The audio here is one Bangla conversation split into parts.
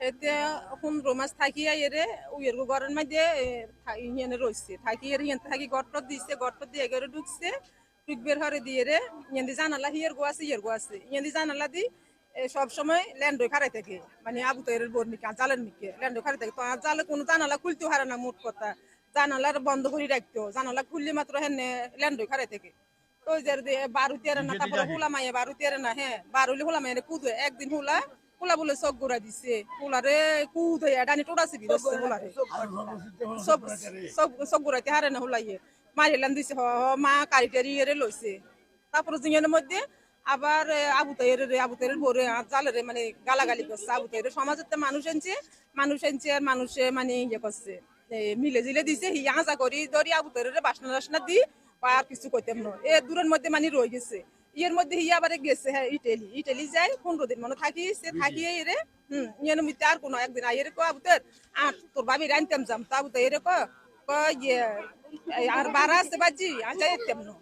এতে পনেরো মাস থাকি এরে উইয়ের ঘরের মধ্যে ইয়ে রয়েছে থাকি এর ইয়ে থাকি গট্ট দিছে গট্ট দিয়ে গেলে ঢুকছে। ঢুকবের হরে দিয়ে রে ইয়েন্দি জানালা হিয়ের গো আছে ইয়ের গো আছে ইয়েন্দি জানালা দি সব সময় ল্যান্ড খারাই থাকে। মানে আবু তৈরের বোর নিকে জালের নিকে ল্যান্ড খারাই থাকে। তো জালে কোনো জানালা খুলতে হারে না মোট কথা। জানালার বন্ধ করে রাখতো জানালা খুললে মাত্র হেনে ল্যান্ড খারাই থাকে। তো ওই যে বারু তেরে না তারপরে হুলা মাইয়া বারু তেরে না হ্যাঁ বারুলি হুলা মাইয়া কুদে। একদিন হুলা হুলা বলে গুড়া দিছে। ডানি টোড়াছে বিরছে হুলারে সব সব হারে না হুলাইয়ে। মারিলাম দিছে হ মা কারিটারি এরে লইছে। তারপরে জিঙের মধ্যে আবার আবু তাইয়ের আবু তাইয়ের ভোরে জালেরে মানে গালাগালি করছে। আবু তাইয়ের সমাজের তো মানুষ আনছে মানুষ আনছে আর মানুষে মানে ইয়ে করছে। মিলে জিলে দিছে হি আজা করি ধরি আবু তাইয়ের বাসনা টাসনা দি বা আর কিছু কইতাম না। এ দূরের মধ্যে মানে রয়ে গেছে। ইয়ের মধ্যে হি আবার গেছে হ্যাঁ ইটালি। ইটালি যাই পনেরো দিন মানে থাকি সে থাকি এরে হুম ইয়ের মধ্যে আর কোনো একদিন আইয়ের কো আবু তাইর আর তোর বাবির আনতাম যাম। তা আবু তাইয়ের কো কো ইয়ে এই আর বারা আছে বাজি আজা এতাম না।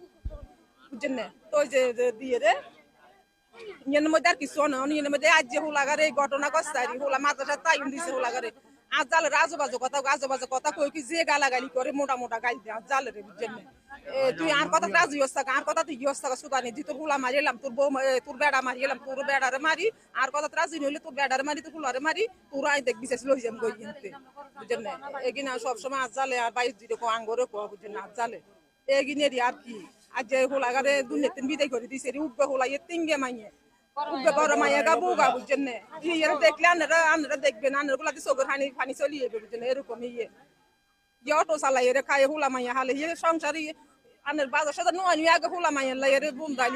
বুঝছেন না? তো ওই যে যে দিয়ে রে ইয়ের মধ্যে আর কিছু না ইয়ের মধ্যে আজ যে হুলাগারে এই ঘটনা কস্তারি হুলা মাথাটা তাই দিছে হুলাগারে আজ জালে রাজো বাজো কথা আজো বাজো কথা কই কি যে গালাগালি করে মোটা মোটা গাল দিয়ে আজ জালে রে বুঝছেন না? এ, তুই আর কথা রাজি হস্তা আর কথা তুই হস্তা সুদানি তুই তোর হুলা মারিলাম তোর বউ এ, তোর বেড়া মারিলাম তোর বেড়ারে মারি আর কথা রাজি নইলে তোর বেড়ারে মারি তোর হুলারে মারি তোর আই দেখ বিশেষ লই যাম গই হিনতে বুঝছেন না এগিনা সব সময় আজ জালে আর বাইশ দিলে কো আঙ্গরে কো বুঝছেন না আজ জালে এগিনেরই আর কি। আজ যে হুলাগারে দুনিয়াতে বিদায় করে দিছে রে উব্বে হুলা ইয়ে তিঙ্গে মাইয়ে। উব্বে বড় মাইয়া গা বুগা বুঝছেন না ইয়ে দেখলে আনারা আনারা দেখবেন আনারা গুলা চোখের হানি ফানি চলিয়ে যাবে বুঝছেন না, এরকম ইয়ে যে অটো চালাই রে খায় হুলা মাইয়া হালে ইয়ে সংসারই আনের বাজার সাথে নোয়া নিয়ে আগে হুলা মাইয়া লাই রে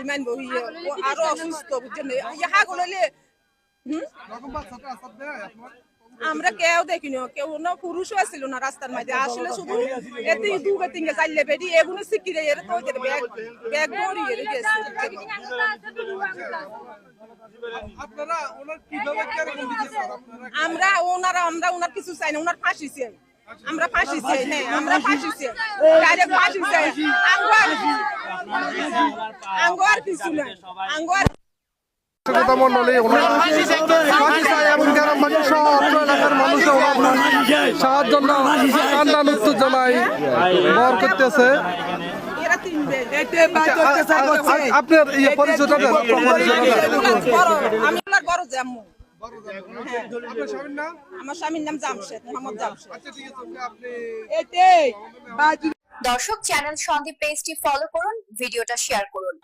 মানবো ইয়ে ও আরও অসুস্থ বুঝছেন ইয়ে হাগুলো লে আমরা কেউ দেখিনি কেউ না পুরুষও আসছিল না রাস্তার মধ্যে আসলে শুধু এতে দুগে তিনগে চাইলে বেরি এগুলো শিখিরে এর তো ব্যাগ ব্যাগ দড়ি এর আমরা ওনারা আমরা ওনার কিছু চাই না ওনার ফাঁসি চাই আমরা ফাঁসি চাই হ্যাঁ আমরা ফাঁসি চাই। ডাইরেক্ট ফাঁসি চাই। আঙ্গো আর আঙ্গো আর কিছু না। আঙ্গো আর কথা মন্ডলী ওনারা ফাঁসি চায় এবং গ্রামবাসী সহ অত্র এলাকার মানুষ সাহায্য জন্য উত্তেজনায় বর করতেছে। এরা তিন বেগ আপনার ইয়ে পরিচয়টা বড়। আমি বড় জাম্মু। আমার স্বামীর নাম জামশেদ মোহাম্মদ জামশেদ। আচ্ছা ঠিক আছে আপনি এটাই দর্শক চ্যানেল সন্দীপ পেজটি ফলো করুন ভিডিওটা শেয়ার করুন।